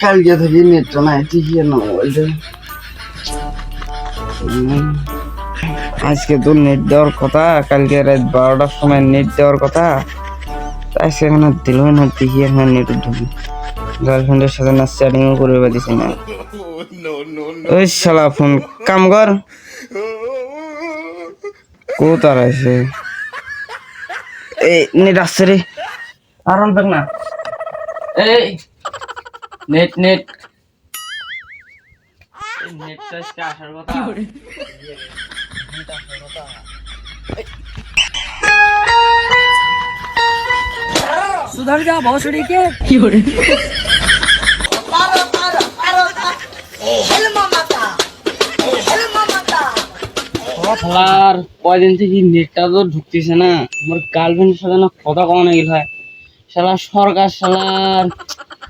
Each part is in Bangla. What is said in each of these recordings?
কালকে থেকে নেট নাই ঠিকই মোবাইলটা আজকে তো নেট দেওয়ার কথা, কালকে রাত বারোটার সময় নেট দেওয়ার কথা। তাই সেখানে দিল না, দেখি এখানে নেট ঢুকি। গার্লফ্রেন্ডের সাথে না চ্যাটিংও করে পারিস না। ওই শালা ফোন, কাম কর। কোথার আছে? এই, নেট আসছে রে। আর অন না এই নেট নেট নেটটা আজকে আসার কথা सुधर जा भोसड़ी के আর কয়দিন থেকে নেটটা তো ঢুকতেছে না আমার গার্লফ্রেন্ডের সাথে না কথা কমানো গেল হয় শালা সরকার শালার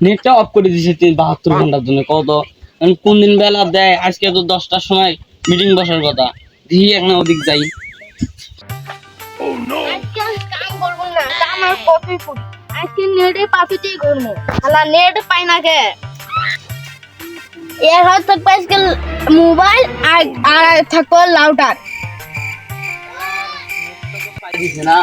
নেটটা অফ করে দিছে তিন বাহাত্তর ঘণ্টার জন্য। কত কোন দিন বেলা দেয়? আজকে তো দশটার সময় মিটিং বসার কথা। দেখি এখন ওদিক যাই। আজকে নেটে হালা পাই না কে? এর হাত থাকবে আজকে মোবাইল আর আর থাকবে লাউটার পাই দিছে না।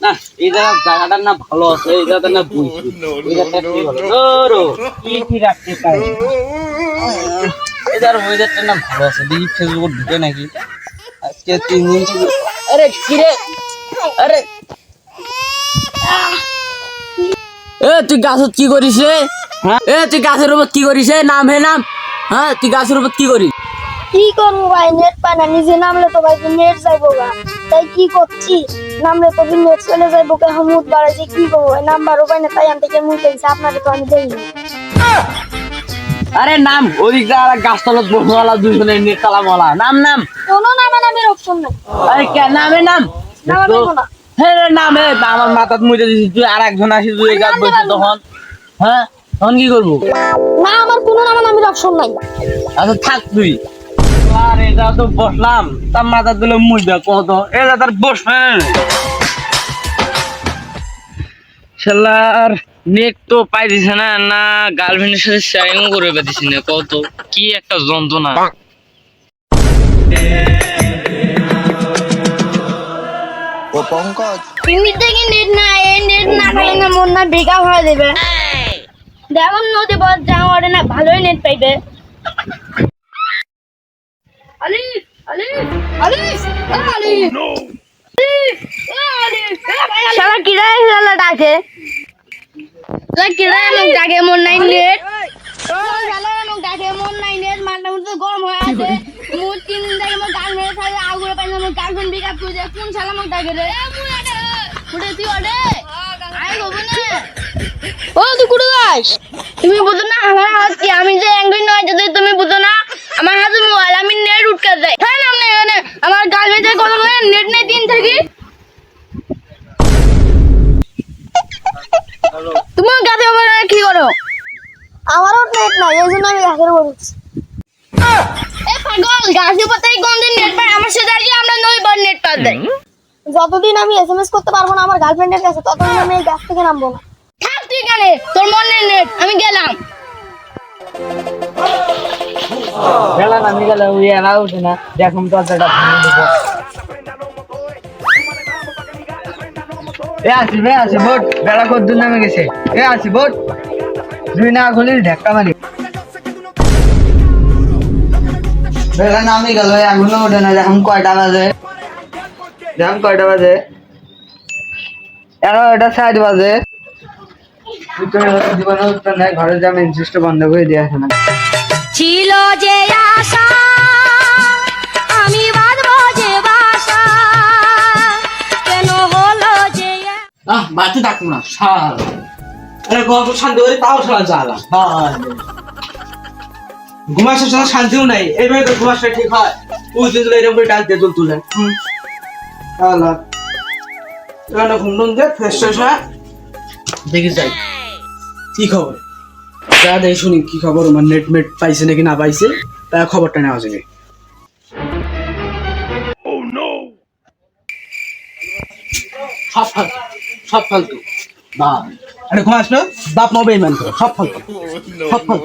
না এই জায়গার জায়গাটা না ভালো আছে এই জায়গাটা না বুঝছি এই জায়গাটা কি ভালো ধরো কি কি রাখতে পাই এই ওয়েদারটা না ভালো আছে দেখি ফেসবুক ঢুকে নাকি। আজকে তিন দিন আরে কিরে আরে। এ তুই গাছত কি করিস রে? হ্যাঁ? এ তুই গাছের উপর কি করিস রে? নাম হে নাম। হ্যাঁ তুই গাছের উপর কি করিস? কি করব ভাই? নেট পাই না। নিজে নামলে তো ভাই নেট যাইবো গা। তাই কি করছি? নামলে তো নেট চলে যাইবো কে হামুদ বাড়াইছে কি করব ভাই? নাম্বারও পাই না তাই আমি থেকে মুই পেয়েছি আপনাকে তো আমি দেই আরে নাম ওদিক আর গাছ তলত বসবালা দুজনে নিয়ে কালামলা নাম নাম। কোনো নামে নামের অপশন নাই। আরে কে? নামে নাম? হ্যাঁ নাম। হে আমার মাথাত মুড়ে দিছিস তুই আর একজন আসিস তুই গাছ বসে তখন। হ্যাঁ তখন কি করব? না আমার কোনো নামে নামের অপশন নাই। আচ্ছা থাক তুই। আর এটা তো বসলাম তার মাথা দিলে মুড়বে কত এটা তার বসবে শালার নেট তো পাই দিছে না না গার্লফ্রেন্ডের সাথে শেয়ারিংও করে না কত কি একটা যন্ত্রণা। তুমি থেকে নেট না এই নেট না না মন না বেকার হয়ে দেবে দেখুন নদী বল ওরে না ভালোই নেট পাইবে। আলি আলি আলি আলি শালা কিরায় শালা ডাকে শালা কিরায় মোক ডাকে মন নাই নেট ডাকে মন নাই নেট মালটা মতো গরম হয়ে আছে। মোর তিন দিন থেকে মোক গান মেরে থাকে আগুরে পাই না মোক গার্লফ্রেন্ড পিকআপ করে দেয় কোন শালা মোক ডাকে রে? কুড়ে তুই ওরে আয় গো না। ও তুই কুড়ে যাস? তুমি বুঝো না আমার হাত কি? আমি যে অ্যাঙ্গ্রি নয় যদি তুমি বুঝো না আমার হাতে মোবাইল আমি উঠকে যাই। হ্যাঁ না না না আমার গাল বেজে কথা বলে নেট নেই দিন থাকি। তুমি গাছে উপরে কি করো? আমারও নেট নাই এই জন্য আমি গাছের উঠছি। এ পাগল গাছের থেকে কোনদিন নেট পাই আমার সাথে আর কি আমরা নই বার নেট পাই দেয় যতদিন আমি এসএমএস করতে পারব না আমার গার্লফ্রেন্ডের কাছে ততদিন আমি এই গাছ থেকে নামবো না। থাক তুই এখানে তোর মনে নেট আমি গেলাম। গেলা না গেলে ওই এলা উঠে না, দেখুন তো একটা ভাঙে দেবো। এ আসি বে আসি, বোট, বেলা কদ্দুর নামে গেছে? এ আসি, বোট। তুই না খুলি ঢেক্কা মারি বেলা নামে গেল এখনও ওঠে না এখন কয়টা বাজে। এখন কয়টা বাজে। এগারোটা ষাট বাজে। জীবনে উত্তর নেই ঘরে যাবে ইনসিস্ট বন্ধ করে দিয়ে আসে না। ছিল যে আশা, আমি বাঁধবো যে বাসা। কেন হলো যে আহ, বাড়িতে থাকব না শাল। আরে গল্প শান্তি করে তাও শালা জ্বালা ঘুমার হলে শান্তিও নাই। এইভাবে তো ঘুমার ঠিক হয়। ওই দিন এরকম করে ডাল দিয়ে জল তুলে শালা এখানে ঘুম টুম দিয়ে ফ্রেশ ফ্রেশ হয়। দেখি যাই। কি খবর? যা দেখি শুনি কি খবর আমার নেট মেট পাইছে নাকি না পাইছে তা খবরটা নেওয়া যাবে সব ফালতু সব ফালতু বা আরে ঘুম আসলো বাপ মা বেইমান করে সব ফালতু সব ফল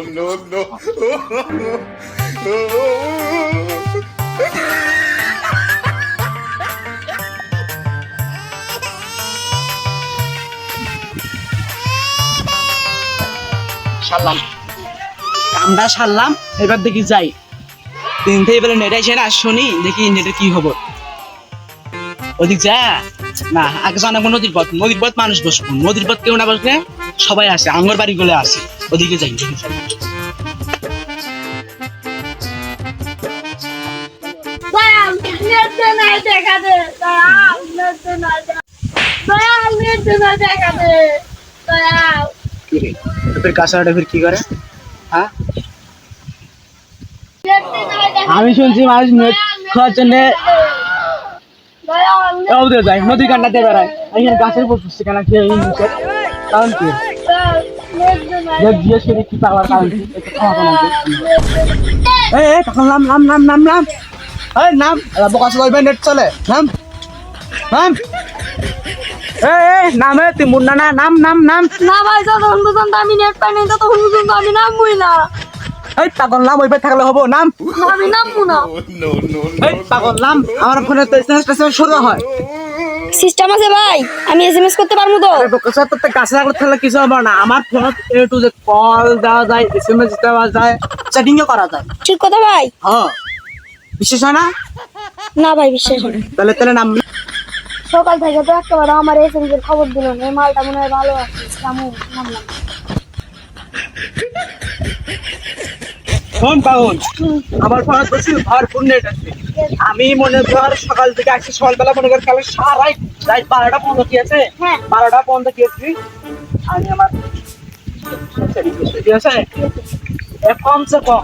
সারলাম। কামটা সারলাম এবার দেখি যাই। দিন থেকে বলে নেট আইসে না শুনি দেখি নেটের কি খবর। ওদিক যা। না আগে জানাব নদীর পথ। নদীর পথ মানুষ বসবো। নদীর পথ কেউ না বসলে সবাই আসে আঙ্গর বাড়ি গুলো আসে। ওদিকে যাই দেখি দেখা দে দয়াল নেটে নাই দেখা দয়াল নেটে নাই দেখা দে দয়াল কি রে তোর কাছাটা ফির কি করে? হ্যাঁ? আমি শুনছি মানুষ নেট খাওয়ার জন্য দয়াল ওদের যায় নদী কান্নাতে বেড়ায়। এখানে গাছের উপর পুষছে কেন? কি? কারণ জিজ্ঞেস করে কি পাওয়ার কারণ কি? এই তখন নাম নাম নাম নাম নাম। এই নাম। বোকা চলবে নেট চলে। নাম। নাম। নাম এ তুই মুন্না না নাম নাম নাম। না ভাই আমি নেট পাই নাই ততক্ষণ পর্যন্ত আমি নামবই না। এই পাগল নাম ওইবার থাকলে হব নাম। আমি নামবো না। এই পাগল নাম আমার ফোনে তো এসএমএস টেসএমএস শুরু হয়। সিস্টেম আছে ভাই আমি এসএমএস করতে পারব তো। আরে বোকা স্যার তো গাছে লাগলে থাকলে কিছু হবে না। আমার ফোনে এ টু যে কল দেওয়া যায় এসএমএস দেওয়া যায় চ্যাটিংও করা যায়। ঠিক কথা ভাই। হ্যাঁ। বিশেষ হয় না? না ভাই বিশ্বাস হয় তাহলে তাহলে নাম সকাল থেকে তো একেবারে আমার এসএমএস এর খবর দিল না এই মালটা মনে হয় ভালো আছে নামু নামলাম শোন পাগল আমার তো ছিল ভরপুর নেট আছে। আমি মনে কর সকাল থেকে আসছি সকালবেলা মনে কর কালে সারাই রাত বারোটা পর্যন্ত কি আছে? হ্যাঁ। বারোটা পর্যন্ত কি আছে? আমি আমার ঠিক আছে কমসে কম।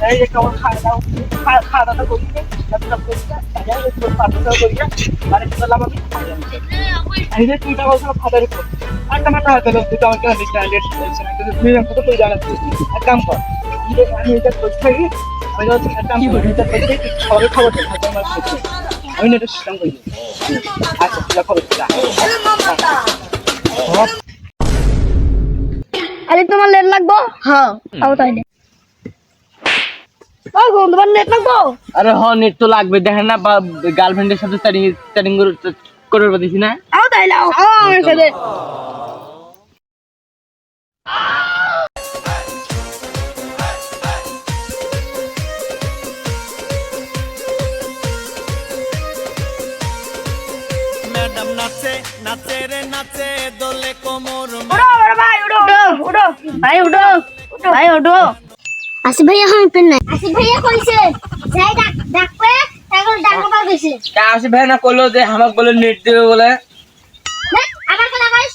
খাওয়া দাওয়া খাওয়া দাওয়া করি মানে কি করলাম আমি এই যে একটা লেট হয়েছে না কিন্তু তুই তো তুই এক কাম কর আমি আমি থাকি আমি যখন এক কাম করি এটা করতে সবাই খবর দেয় হাতে আমার সাথে। আমি এটা সিস্টেম করি আচ্ছা তুই খবর আরে তোমার নেট লাগবো হ্যাঁ গো তোমার নেট লাগবো আরে হ নেট তো লাগবে। দেখেন না গার্লফ্রেন্ডের সাথে চ্যাটিং চ্যাটিং করে পাঠিয়েছি না? আও তাইলে আও আও আমার সাথে। ম্যাডাম নাচে নাচে রে নাচে দোলে কোমর উঠো বড় ভাই উঠো ভাই উঠো ভাই উঠো। আসি ভাইয়া আমি পেন নাই ভাইয়া কইছে যাই ডাক ডাকবে তারপর ডাকবো পার কইছে কাশি ভাই না করল যে আমাকে বলে নেট দেবে বলে আবার কথা কইস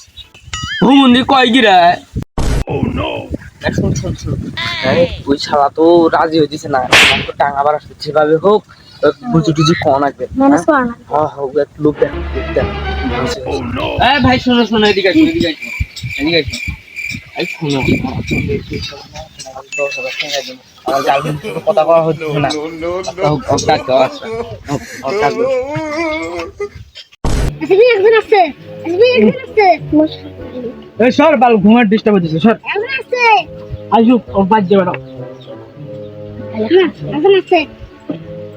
হুমুন্দি কয় গিরা শুন শুন শুন ওই শালা তো রাজি হইতেছে না আমাকে টাঙা বার যেভাবে হোক বুঝি টুজি হ্যাঁ হোক এক লোক দেখ লোক দেখ এ ভাই শোনো শোনো এদিকে আসো এদিকে আসো এদিকে আসো এই শোনো আমার গার্লফ্রেন্ড সাথে কথা কওয়া হচ্ছে না। একজন আসছে একজন আসছে এই সর বাল ঘুমার ডিস্টার্ব হচ্ছে সর। একজন আসছে আইসু ও বাদ যাবে না একজন আসছে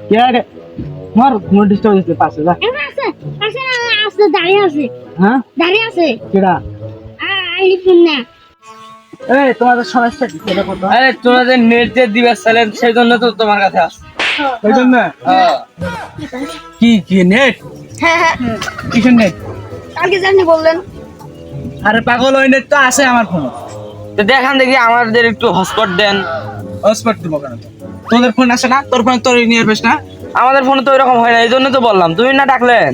কে আরে তোমার ডিস্টার্ব হচ্ছে পাশে যা। একজন আসছে পাশে আসছে দাঁড়িয়ে আছে। হ্যাঁ? দাঁড়িয়ে আছে। কেডা? আই ফোন না। এই তোমাদের সমস্যা কি? সেটা কত আরে তোমরা নেট যে দিবে চ্যালেঞ্জ সেই জন্য তো তোমার কাছে আসছে ওই জন্য? হ্যাঁ। কি কি নেট হ্যাঁ হ্যাঁ। কিসের নেট কালকে জানি বললেন। আরে পাগল ওই নেট তো আছে আমার ফোন তো দেখান দেখি আমাদের একটু হটস্পট দেন। হটস্পট দিব কেন তোদের ফোন আসে না? তোর ফোন তোর নিয়ে পেস না? আমাদের ফোনে তো এরকম হয় না এই জন্য তো বললাম। তুমি না ডাকলেন।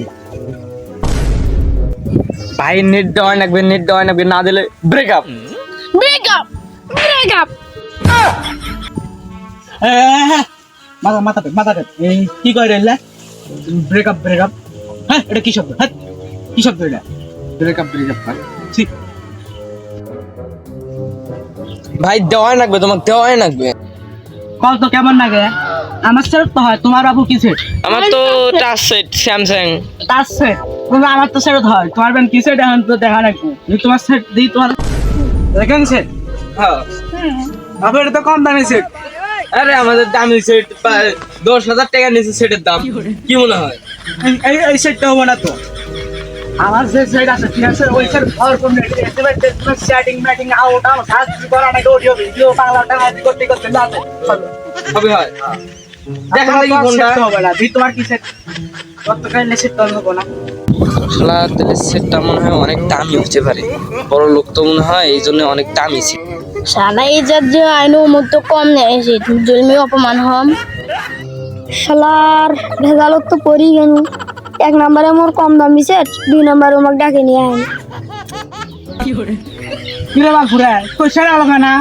ভাই নেট দেওয়া লাগবে নেট দেওয়া লাগবে না দিলে ব্রেকআপ ব্রেকআপ ব্রেকআপ মাথা মাথা মাথা এই কি কই রে ব্রেকআপ ব্রেকআপ হ্যাঁ এটা কি শব্দ? হ্যাঁ কি শব্দ এটা? ব্রেকআপ ব্রেকআপ ভাই। ঠিক ভাই দেওয়াই লাগবে তোমাকে দেওয়াই লাগবে। কল তো কেমন লাগে? আমার সেট তো হয় তোমার বাবু কি সেট আমার তো touch set Samsung touch set কিন্তু আমার তো সেট হয়। তোমার ব্যান কি সেট এখন তো দেখা লাগবে তোমার সেট দিই তোমার দেখেন সেট হ্যাঁ। বাবু এটা তো কম দামি সেট আরে আমাদের দামি সেট দশ হাজার টাকা নিচে সেটের দাম। কি মনে হয়? এই এই সেটটা হবে না তো। আমার যে সেট আছে ঠিক আছে ওই সেট ভর কোন সেটিং ম্যাটিং আউট আউট সার্চ করা নাকি অডিও ভিডিও বাংলা টাকা করতে করতে যাবে হবে হয়। দেখা দেখি কোনটা। হবে না। তোমার কি সেট কত কাইলে সেট তো না। সেটটা মনে হয় অনেক দামি হতে পারে। বড় লোক তো মনে হয় এই জন্য অনেক দামি সেট শালা ইজ্জত যে আইনো মুখ তো কম নেই জলমি অপমান হম। শালার ভেজালত তো পড়ি গেল এক নম্বরে মোর কম দামি সেট দুই নম্বরে আমাকে ডাকে নিয়ে আইন। বাপুরে আলাদা না?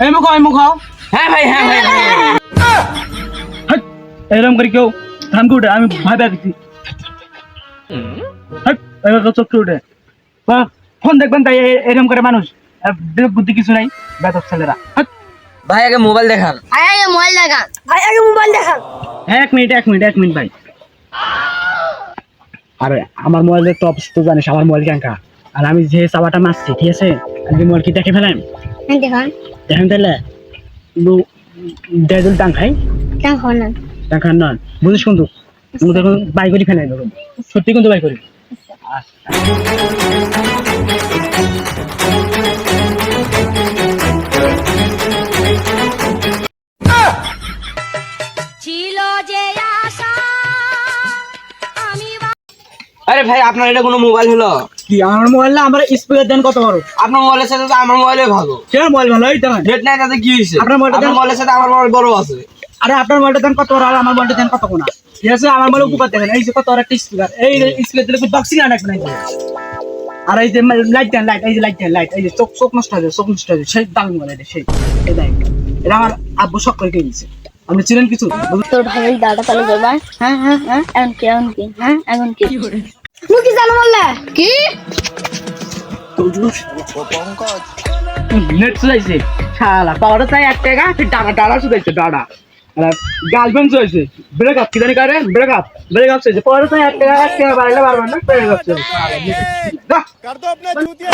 এই মুখ এই মুখ। হ্যাঁ ভাই হ্যাঁ ভাই এরকম করে কেউ ধান উঠে আমি ভয় পেয়ে এবার চোখে উঠে। বাহ, ফোন দেখবেন তাই এ- এরকম করে মানুষ। বুদ্ধি কিছু নাই। বেতক ছেলেরা। ভাই আগে মোবাইল দেখান। ভাই আগে মোবাইল দেখান। ভাই আগে মোবাইল দেখান। এক মিনিট এক মিনিট এক মিনিট ভাই। আরে আমার মোবাইলের টপ তো জানিস আমার মোবাইল ক্যাঙ্কা আর আমি যে চাবাটা মারছি ঠিক আছে? আমি মোবাইল কি দেখে ফেলেন? দেখান। দেখেন তাহলে। খাই। না। নন বুঝিস কিন্তু তুমি তখন বাই করি ফেলাই সত্যি কিন্তু বাই করি। ছিল আরে ভাই আপনার এটা কোনো মোবাইল হলো? কি আমার মোবাইল না? আমার স্পিকার দেন কত বড়? আপনার মোবাইলের সাথে তো আমার মোবাইলে ভালো। সে মোবাইল ভালো? এই দেখেন। নেট নাই তাতে কি হয়েছে? আপনার মোবাইলের সাথে আমার মোবাইল বড় আছে। আরে আপনার মোবাইলটা দেন কত বড়? আর আমার মোবাইলটা দেন কত কোনা ঠিক আছে আমার মোবাইল উপকার দেখেন এই যে কত বড় একটা স্পিকার এই স্পিকার দিলে বক্সিং আনাক নাই? আর এই যে লাইট দেন লাইট এই যে লাইট দেন লাইট এই যে চোখ চোখ নষ্ট হয়ে যায় চোখ নষ্ট হয়ে যায়। সেই দামি মোবাইল এটা সেই। এই দেখ এটা আমার আব্বু শখ করে কিনেছে আপনি ছিলেন কিছু? তোর ভাই দাদা তাহলে হ্যাঁ হ্যাঁ হ্যাঁ। এখন কি এখন কি? হ্যাঁ? এখন কি? তুই কি জানো বললে? কি? পঙ্কজ নেট চাইছে শালা পাওয়ার চাই এক টাকা ডানা ডানা শুধাইছে ডানা। গার্লফ্রেন্ড চাইছে ব্রেক আপ কি জানি কারে? ব্রেক আপ ব্রেক আপ চাইছে পাওয়ার চাই এক টাকা এক টাকা বাড়াইলে বাড়বে না ব্রেক আপ চাইছে কর দো আপনা চুতিয়া